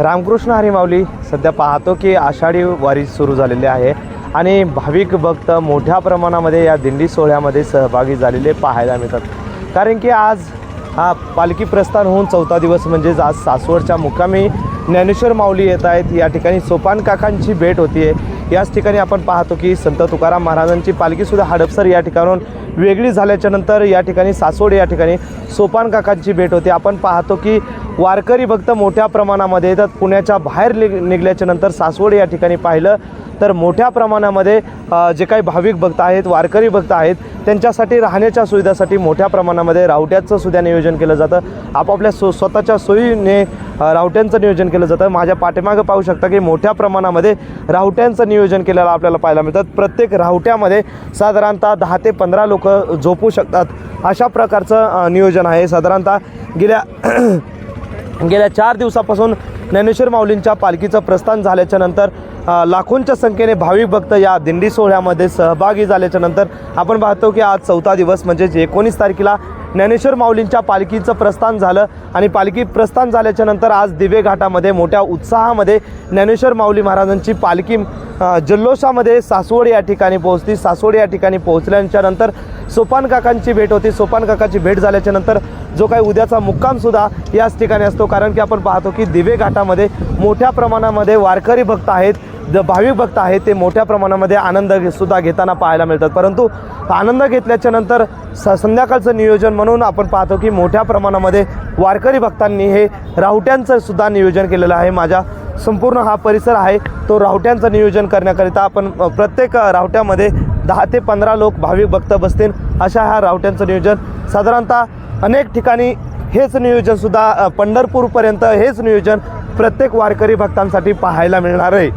रामकृष्ण हरी माऊली सध्या पाहतो की आषाढी वारी सुरू झालेली आहे आणि भाविक भक्त मोठ्या प्रमाणामध्ये या दिंडी सोहळ्यामध्ये सहभागी झालेले पाहायला मिळतात. कारण की आज हा पालखी प्रस्थान होऊन चौथा दिवस म्हणजेच आज सासवडच्या मुक्कामी ज्ञानेश्वर माऊली येत आहेत. या ठिकाणी सोपान काकांची भेट होती आहे याच ठिकाणी आपण पाहतो की संत तुकाराम महाराजांची पालखीसुद्धा हडपसर या ठिकाणून वेगळी झाल्याच्यानंतर या ठिकाणी सासवड या ठिकाणी सोपान काकांची भेट होते. आपण पाहतो की वारकरी भक्त मोठ्या प्रमाणामध्ये येतात. पुण्याच्या बाहेर निघ निघल्याच्या नंतर सासवड या ठिकाणी पाहिलं तर मोठ्या प्रमाणामध्ये जे काही भाविक भक्त आहेत वारकरी भक्त आहेत त्यांच्यासाठी राहण्याच्या सुविधासाठी मोठ्या प्रमाणामध्ये रावट्याचं सुद्धा नियोजन केलं जातं. आपापल्या सो स्वतःच्या सोयीने रावट्यांचं नियोजन केलं जातं. माझ्या पाठीमागं पाहू शकता की मोठ्या प्रमाणामध्ये रावट्यांचं नियोजन केलेलं आपल्याला पाहायला मिळतात. प्रत्येक रावट्यामध्ये साधारणतः दहा ते पंधरा लोक झोपू शकतात. अशा प्रकारचं नियोजन आहे. साधारणतः गेल्या गेल्या चार दिवसापासून ज्ञानेश्वर माऊलींच्या पालखीचं प्रस्थान झाल्याच्यानंतर लाखोंच्या संख्येने भाविक भक्त या दिंडी सोहळ्यामध्ये सहभागी झाल्याच्यानंतर आपण पाहतो की आज चौथा दिवस म्हणजेच एकोणीस तारखेला ज्ञानेश्वर माऊलींच्या पालखीचं प्रस्थान झालं आणि पालखी प्रस्थान झाल्याच्यानंतर आज दिवे घाटामध्ये मोठ्या उत्साहामध्ये ज्ञानेश्वर माऊली महाराजांची पालखी जल्लोषामध्ये सासवड या ठिकाणी पोहोचली. सासवड या ठिकाणी पोहोचल्यानंतर सोपान काकांची भेट होती. सोपान काकाची भेट झाल्याच्यानंतर जो काही उद्याचा मुक्कामसुद्धा याच ठिकाणी असतो. कारण की आपण पाहतो की दिवे घाटामध्ये मोठ्या प्रमाणामध्ये वारकरी भक्त आहेत ज भाविक भक्त आहेत ते मोठ्या प्रमाणामध्ये आनंद घे- सुद्धा घेताना पाहायला मिळतात. परंतु आनंद घेतल्याच्या नंतर स संध्याकाळचं नियोजन म्हणून आपण पाहतो की मोठ्या प्रमाणामध्ये वारकरी भक्तांनी हे राहुट्यांचं सुद्धा नियोजन केलेलं आहे. माझ्या संपूर्ण हा परिसर आहे तो रावट्यांचं नियोजन करण्याकरिता आपण प्रत्येक राहुट्यामध्ये रावट्यामध्ये दहा ते पंधरा लोक भाविक भक्त बसतील. अशा ह्या रावट्यांचं नियोजन साधारणतः अनेक ठिकाणी हेच नियोजनसुद्धा पंढरपूरपर्यंत हेच नियोजन प्रत्येक वारकरी भक्तांसाठी पाहायला मिळणार आहे.